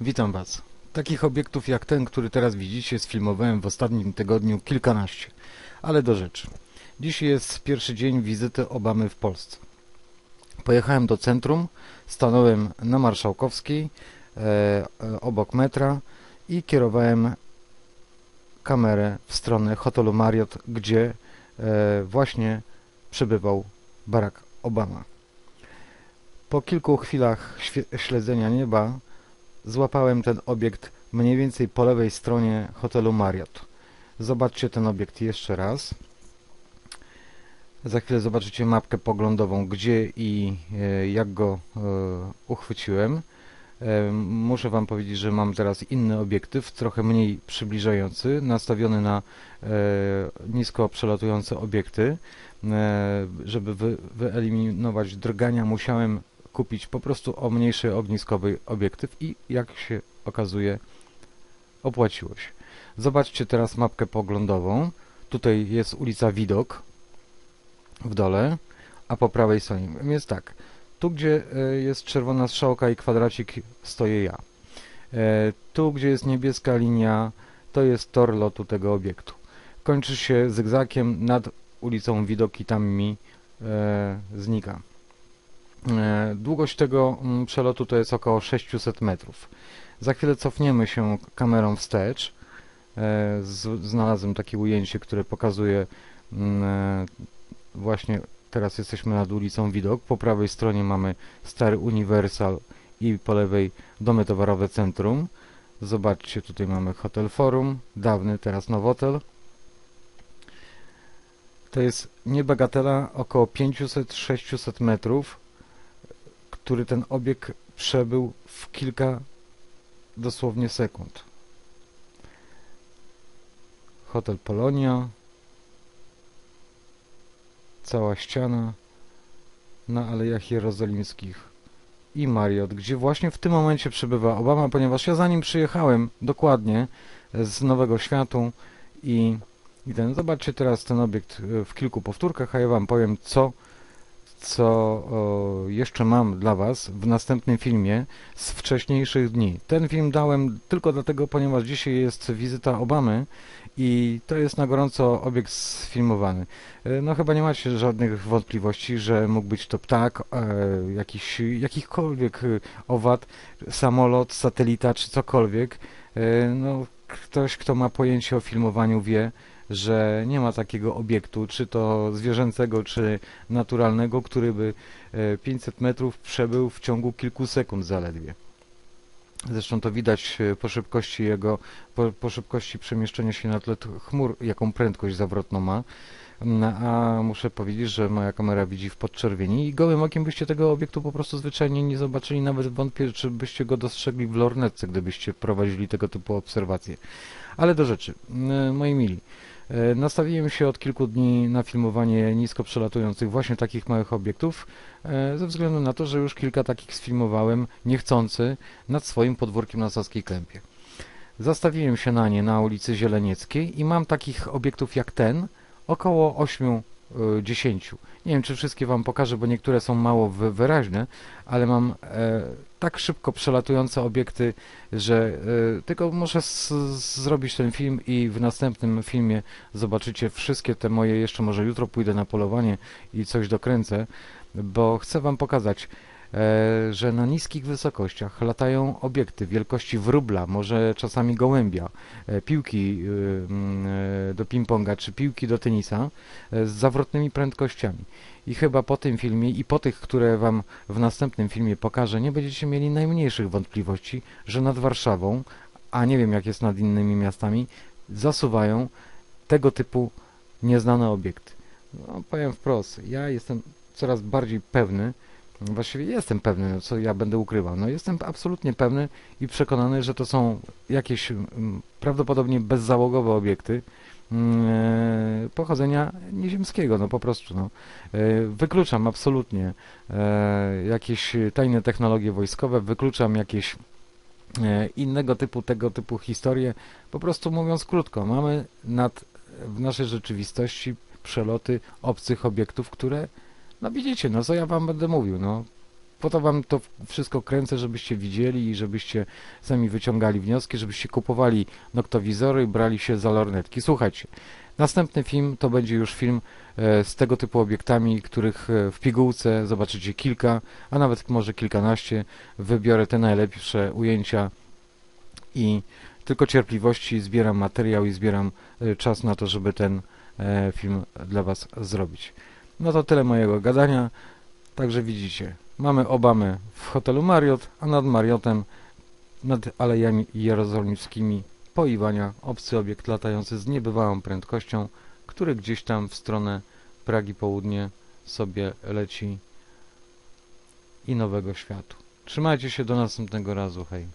Witam Was. Takich obiektów jak ten, który teraz widzicie, sfilmowałem w ostatnim tygodniu kilkanaście. Ale do rzeczy. Dziś jest pierwszy dzień wizyty Obamy w Polsce. Pojechałem do centrum, stanąłem na Marszałkowskiej, e, e, obok metra i kierowałem kamerę w stronę hotelu Marriott, gdzie e, właśnie przebywał Barack Obama. Po kilku chwilach śledzenia nieba złapałem ten obiekt mniej więcej po lewej stronie hotelu Marriott. Zobaczcie ten obiekt jeszcze raz. Za chwilę zobaczycie mapkę poglądową, gdzie i e, jak go e, uchwyciłem. E, Muszę Wam powiedzieć, że mam teraz inny obiektyw, trochę mniej przybliżający, nastawiony na nisko przelatujące obiekty. Żeby wy, wyeliminować drgania, musiałem kupić po prostu o mniejszy ogniskowy obiektyw i jak się okazuje opłaciło się. Zobaczcie teraz mapkę poglądową. Tutaj jest ulica Widok w dole, a po prawej stronie jest tak. Tu, gdzie e, jest czerwona strzałka i kwadracik, stoję ja. E, Tu, gdzie jest niebieska linia, to jest tor lotu tego obiektu. Kończy się zygzakiem nad ulicą Widok i tam mi e, znika. E, Długość tego mm, przelotu to jest około 600 metrów. Za chwilę cofniemy się kamerą wstecz. E, Znalazłem takie ujęcie, które pokazuje mm, e, właśnie teraz jesteśmy nad ulicą Widok. Po prawej stronie mamy stary Universal i po lewej domy towarowe centrum. Zobaczcie, tutaj mamy Hotel Forum, dawny, teraz Nowotel. To jest niebagatela, około 500-600 metrów który ten obieg przebył w kilka dosłownie sekund. Hotel Polonia, cała ściana na Alejach Jerozolimskich i Marriott, gdzie właśnie w tym momencie przebywa Obama, ponieważ ja zanim przyjechałem dokładnie z Nowego Światu i, i ten, zobaczcie teraz ten obiekt e, w kilku powtórkach, a ja Wam powiem co co jeszcze mam dla Was w następnym filmie z wcześniejszych dni. Ten film dałem tylko dlatego, ponieważ dzisiaj jest wizyta Obamy i to jest na gorąco obiekt sfilmowany. E, No chyba nie macie żadnych wątpliwości, że mógł być to ptak, e, jakiś, jakichkolwiek e, owad, samolot, satelita czy cokolwiek. No, ktoś, kto ma pojęcie o filmowaniu wie, że nie ma takiego obiektu, czy to zwierzęcego, czy naturalnego, który by e, 500 metrów przebył w ciągu kilku sekund zaledwie. Zresztą to widać e, po szybkości jego, po, po szybkości przemieszczenia się na tle chmur, jaką prędkość zawrotną ma. No, A muszę powiedzieć, że moja kamera widzi w podczerwieni i gołym okiem byście tego obiektu po prostu zwyczajnie nie zobaczyli, nawet wątpię, czy byście go dostrzegli w lornetce, gdybyście prowadzili tego typu obserwacje. Ale do rzeczy, E, moi mili. E, Nastawiłem się od kilku dni na filmowanie nisko przelatujących właśnie takich małych obiektów, e, ze względu na to, że już kilka takich sfilmowałem niechcący nad swoim podwórkiem na Saskiej Kępie. Zastawiłem się na nie na ulicy Zielenieckiej i mam takich obiektów jak ten około 8-10. Nie wiem, czy wszystkie Wam pokażę, bo niektóre są mało wy- wyraźne, ale mam e, tak szybko przelatujące obiekty, że e, tylko muszę zrobić ten film i w następnym filmie zobaczycie wszystkie te moje, jeszcze może jutro pójdę na polowanie i coś dokręcę, bo chcę Wam pokazać, że na niskich wysokościach latają obiekty wielkości wróbla, może czasami gołębia, e, piłki y, mm, e, do ping-ponga czy piłki do tenisa e, z zawrotnymi prędkościami. I chyba po tym filmie i po tych, które Wam w następnym filmie pokażę, nie będziecie mieli najmniejszych wątpliwości, że nad Warszawą, a nie wiem jak jest nad innymi miastami, zasuwają tego typu nieznane obiekty. No, powiem wprost, ja jestem coraz bardziej pewny, właściwie jestem pewny, no, co ja będę ukrywał. No, jestem absolutnie pewny i przekonany, że to są jakieś mm, prawdopodobnie bezzałogowe obiekty e, pochodzenia nieziemskiego, no po prostu. No. E, Wykluczam absolutnie e, jakieś tajne technologie wojskowe, wykluczam jakieś innego typu, tego typu historie. Po prostu mówiąc krótko, mamy nad, w naszej rzeczywistości przeloty obcych obiektów, które, no widzicie, no co ja wam będę mówił, no po to wam to wszystko kręcę, żebyście widzieli i żebyście sami wyciągali wnioski, żebyście kupowali noktowizory i brali się za lornetki. Słuchajcie, następny film to będzie już film e, z tego typu obiektami, których e, w pigułce zobaczycie kilka, a nawet może kilkanaście. Wybiorę te najlepsze ujęcia i tylko cierpliwości zbieram materiał i zbieram e, czas na to, żeby ten film dla Was zrobić. No to tyle mojego gadania. Także widzicie, mamy Obamę w hotelu Marriott, a nad Marriottem, nad Alejami Jerozolimskimi po Iwania obcy obiekt latający z niebywałą prędkością, który gdzieś tam w stronę Pragi Południe sobie leci i Nowego Światu. Trzymajcie się do następnego razu, hej.